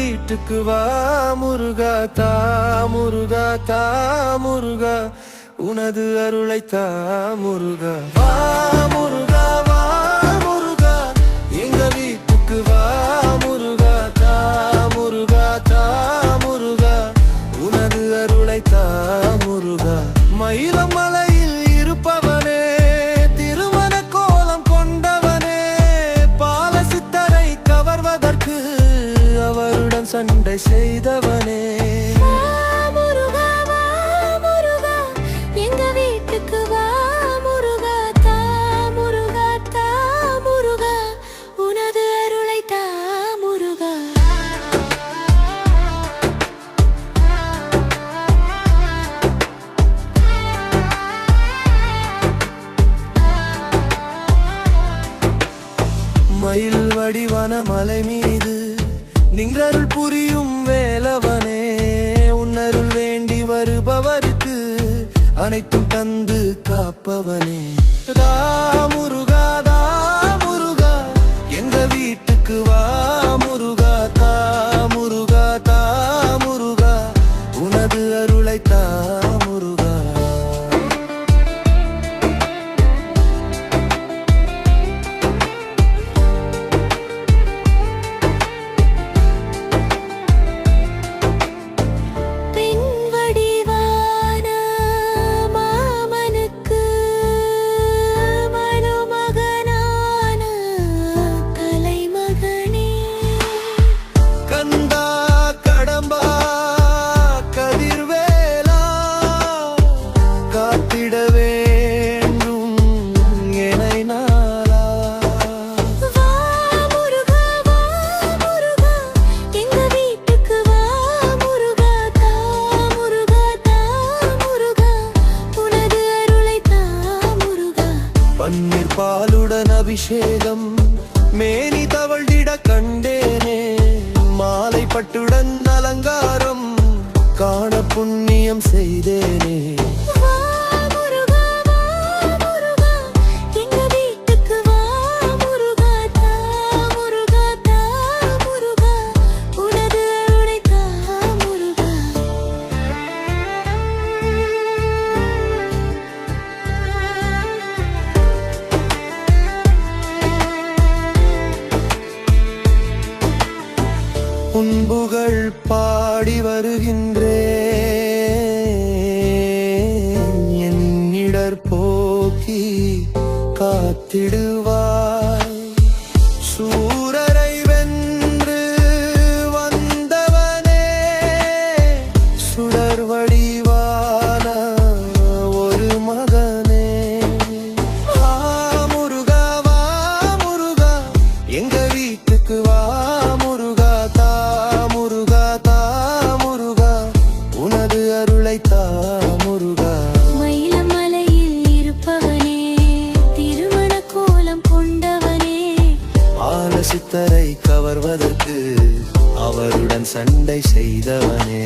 வீட்டுக்கு வா முருகா தா முருகா தா முருகா. உனது அருளை தா முருகா. வா முருகா தா முருகா. மயில் வடிவான மலை மீது நின்றருள் புரியும் வேலவனே. உன்னருள் வேண்டி வருபவருக்கு அனைத்தும் தந்து காப்பவனே. அபிஷேகம். மேனி தவழ்ந்திட கண்டேனே. மாலை பட்டுடன் அலங்காரம். காண புண்ணியம் செய்தேனே. புன்புகள் பாடி வருகின்றே என்னிடர் போக்கி காத்திடுவாய். சூரரை வென்று வந்தவனே சுடர் வடிவான ஒரு மகனே. ஆ முருகா வா முருகா எங்க வீட்டுக்கு வா ஆலசித்தரை அவருடன் சண்டை செய்தவனே.